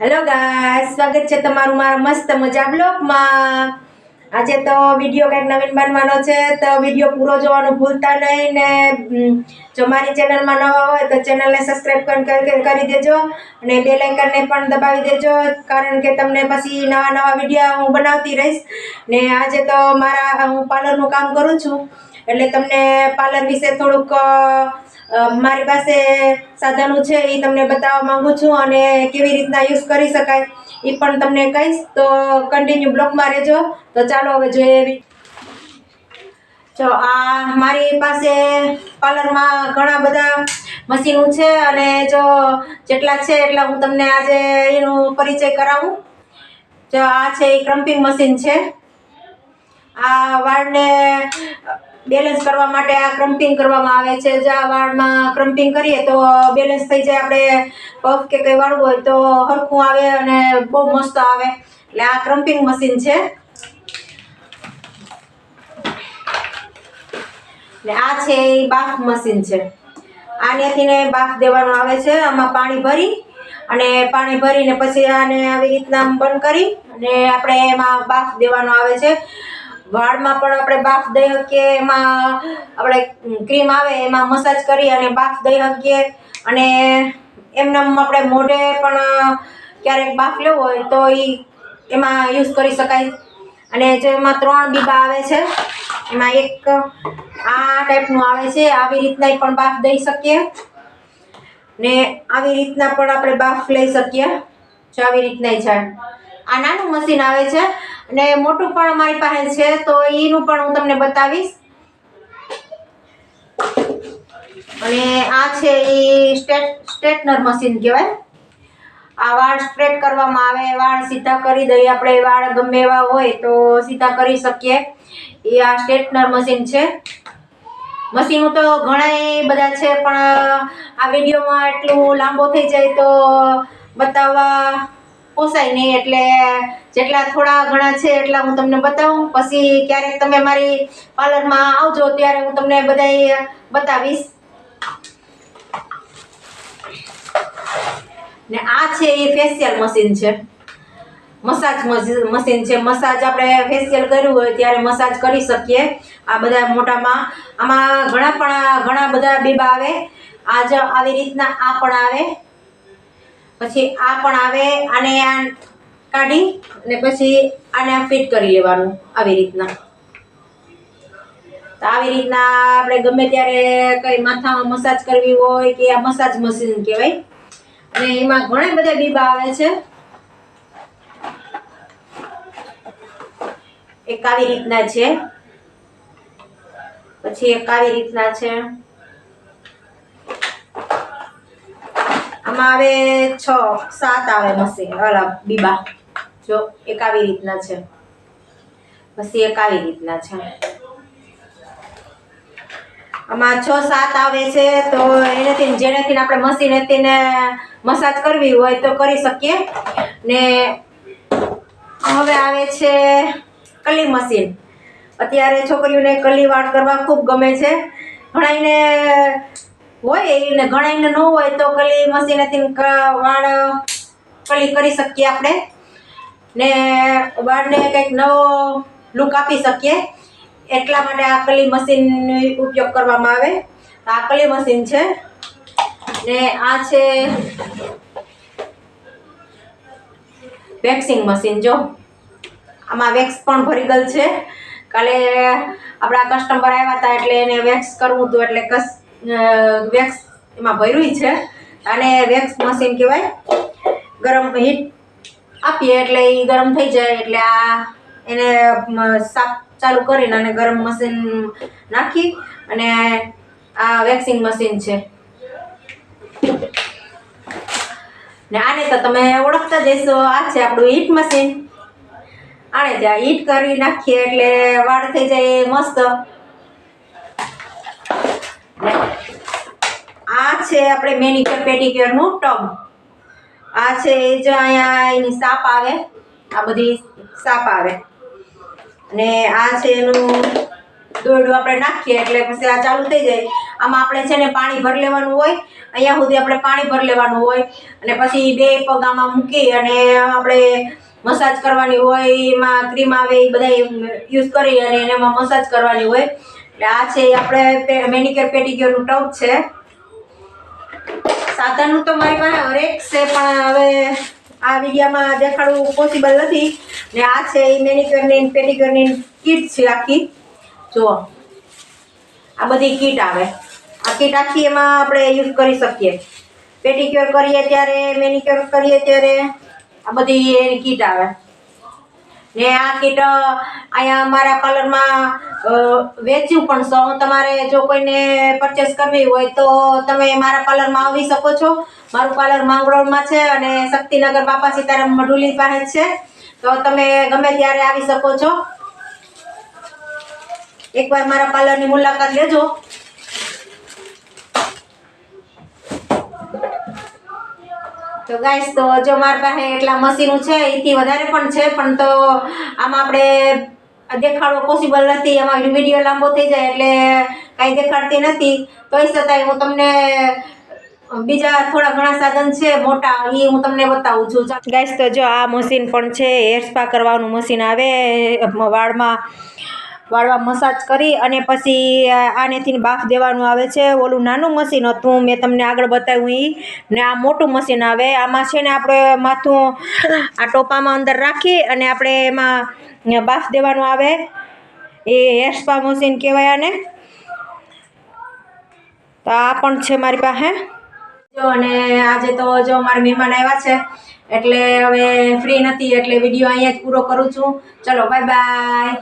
Hello ગાય સ્વાગત છે તમારું મારા મસ્ત મજા બ્લોગમાં. આજે તો વીડિયો કંઈક નવીન બનવાનો છે, તો વીડિયો પૂરો જોવાનું ભૂલતા નહીં ને જો મારી ચેનલમાં નવા હોય તો ચેનલને સબસ્ક્રાઈબ કરી દેજો અને બે લાઇકનને પણ દબાવી દેજો, કારણ કે તમને પછી નવા નવા વીડિયો હું બનાવતી રહીશ. ને આજે તો મારા, હું પાર્લરનું કામ કરું છું. એટલે તમને પાર્લર વિશે થોડુંક મારી પાસે સાધનો છે એ તમને બતાવવા માગું છું અને કેવી રીતના યુઝ કરી શકાય એ પણ તમને કહીશ. તો કન્ટિન્યુ બ્લોકમાં રહેજો. તો ચાલો હવે જોઈએ એવી. જો, આ મારી પાસે પાર્લરમાં ઘણા બધા મશીનો છે અને જો જેટલા છે એટલા હું તમને આજે એનો પરિચય કરાવું. જો, આ છે એ ક્રમ્પિંગ મશીન છે. આ વાળને બેલેન્સ કરવા માટે આ ક્રમ્પિંગ કરવામાં આવે છે. જો આ વાળમાં ક્રમ્પિંગ કરીએ તો બેલેન્સ થઈ જાય આપણે પફ કે કંઈ વાળવું હોય તો હરખું આવે અને બહુ મસ્ત આવે. એટલે આ ક્રમ્પિંગ મશીન છે. ને આ છે એ બાફ મશીન છે. આનેથી ને બાફ દેવાનું આવે છે. આમાં પાણી ભરી અને પાણી ભરીને પછી આને આવી રીતના બંધ કરી અને આપણે એમાં બાફ દેવાનો આવે છે. વાળમાં પણ આપણે બાફ દઈ શકીએ, એમાં આપણે ક્રીમ આવે એમાં મસાજ કરી અને બાફ દઈ શકીએ. અને એમનેમ આપણે મોઢે પણ ક્યારેક બાફ લેવો હોય તો એ એમાં યુઝ કરી શકાય. અને જો એમાં ત્રણ બીબા આવે છે, એમાં એક આ ટાઈપનું આવે છે, આવી રીતના પણ બાફ દઈ શકીએ. ને આવી રીતના પણ આપણે બાફ લઈ શકીએ, જો આવી રીતના છે આ નાનું મશીન આવે છે અને મોટું પણ અમારી પાસે છે, તો એનું પણ હું તમને બતાવીશ. અને આ છે એ સ્ટેટ સ્ટ્રેટનર મશીન કહેવાય. આ વાળ સ્ટ્રેટ કરવામાં આવે, વાળ સીધા કરી દઈએ. આપણે વાળ ગમે એવા હોય તો સીધા કરી શકીએ. એ આ સ્ટ્રેટનર મશીન છે. મશીનો તો ઘણા બધા છે, પણ આ વિડીયોમાં એટલું લાંબો થઈ જાય તો બતાવવા પોસાય નહીં એટલે જેટલા થોડા ઘણા છે એટલા હું તમને બતાવું. પછી ક્યારેક તમે મારી પાર્લરમાં આવજો ત્યારે હું તમને બધાય બતાવીશ. ને આ છે એ ફેશિયલ મશીન છે. મસાજ મશી- મશીન છે. મસાજ આપણે ફેશિયલ કર્યું હોય ત્યારે મસાજ કરી શકીએ. આ બધા મોટામાં, આમાં ઘણા પણ, ઘણા બધા બીબા આવે. આ આવી રીતના આ પણ આવે. પછી આ પણ આવે, આને આ કાઢી અને પછી આને આ ફિટ કરી લેવાનું આવી રીતના. તો આવી રીતના આપણે ગમે ત્યારે કઈ માથામાં મસાજ કરવી હોય કે આ મસાજ મશીન કહેવાય. અને એમાં ઘણા બધા બીબા આવે છે. એક આવી રીતના છે. પછી એક આવી રીતના છે. આમાં આવે છ, સાત આવે મશીન. અલા, બીબા. જો, એક આવી રીતના છે. પછી એક આવી રીતના છે. આમાં છ, સાત આવે છે, તો એનાથી જેનાથી આપણે મશીન ને મસાજ કરવી હોય તો કરી શકીએ. ને હવે આવે છે કલી મશીન. અત્યારે છોકરીઓને કલી વાળ કરવા ખૂબ ગમે છે. ઘણાઈને હોય એને ઘણાઈને ન હોય તો કલી મશીનેથી વાળ કલી કરી શકીએ આપણે. ને વાળને કંઈક નવો લુક આપી શકીએ. એટલા માટે આ કલી મશીનનો ઉપયોગ કરવામાં આવે. આ કલી મશીન છે. ને આ છે વેક્સિંગ મશીન જો. આમાં વેક્સ પણ ભરી ગયેલ છે. કાલે આપણા કસ્ટમર આવ્યા હતા એટલે એને વેક્સ કરવું હતું એટલે કસ વેક્સ એમાં ભર્યું છે. અને વેક્સ મશીન કહેવાય. ગરમ હીટ આપીએ એટલે એ ગરમ થઈ જાય. એટલે આ એને સાફ ચાલુ કરીને અને ગરમ મશીન નાખી અને આ વેક્સિંગ મશીન છે. ને આને તો તમે ઓળખતા જઈશો આ છે આપણું હીટ મશીન. આને ત્યાં હીટ કરી નાખીએ એટલે વાળ થઈ જાય મસ્ત. આ છે આપણે મેનિક્યોર પેડિક્યોરનું ટબ. આ છે એ જ અહીંયા એની સાપ આવે. આ બધી સાપ આવે. અને આ છે એનું દોરડું આપણે નાખીએ એટલે પછી આ ચાલુ થઈ જાય. આમાં આપણે છે ને પાણી ભરી લેવાનું હોય. અહીંયા સુધી આપણે પાણી ભરી લેવાનું હોય. અને પછી બે પગ આમાં મૂકી અને આપણે મસાજ કરવાની હોય, એમાં ક્રીમ આવે, એ બધા યુઝ કરી અને એમાં મસાજ કરવાની હોય. એટલે આ છે આપણે મેનિક્યોર પેડિક્યોરનું ટબ છે. સાધનનું તો મારી પાસે હરેક છે, પણ હવે આ વિડીયામાં દેખાડવું પોસિબલ નથી. ને આ છે એ મેનિક્યોરની પેડિક્યોરની કીટ છે આખી. જુઓ. આ બધી કીટ આવે. આ કીટ આખી એમાં આપણે યુઝ કરી શકીએ. પેડિક્યોર કરીએ ત્યારે, મેનિક્યોર કરીએ ત્યારે આ બધી એની કીટ આવે. ને આ કીટ અહીંયા અમારા પાર્લરમાં વેચ્યું પણ છો. તમારે જો કોઈને પરચેસ કરવી હોય તો તમે મારા પાર્લરમાં આવી શકો છો. મારું પાર્લર માંગરોળમાં છે અને શક્તિનગર બાપા સીતારામ મઢુલી પાસે છે. તો તમે ગમે ત્યારે આવી શકો છો. એકવાર મારા પાર્લરની મુલાકાત લેજો. તો ગાઈસ તો જો મારી પાસે એટલા મશીનો છે એથી વધારે પણ છે, પણ તો આમાં આપણે દેખાડવો પોસિબલ નથી. એમાં વીડિયો લાંબો થઈ જાય એટલે કાંઈ દેખાડતી નથી. તો એ છતાંય હું તમને બીજા થોડા ઘણા સાધન છે, મોટા એ હું તમને બતાવું છું. ગાઈસ તો જો આ મશીન પણ છે હેર સ્પા કરવાનું મશીન આવે, વાળમાં. વાળવા મસાજ કરી અને પછી આનેથી બાફ દેવાનું આવે છે. ઓલું નાનું મશીન હતું, મેં તમને આગળ બતાવ્યું એ ને આ મોટું મશીન આવે. આમાં છે ને આપણે માથું આ ટોપામાં અંદર રાખી અને આપણે એમાં બાફ દેવાનું આવે. એ હેર સ્પા મશીન કહેવાય આને. તો આ પણ છે મારી પાસે. જો, અને આજે તો જો મારા મહેમાન આવ્યા છે, એટલે હવે ફ્રી નથી, એટલે વીડિયો અહીંયા જ પૂરો કરું છું. ચલો બાય બાય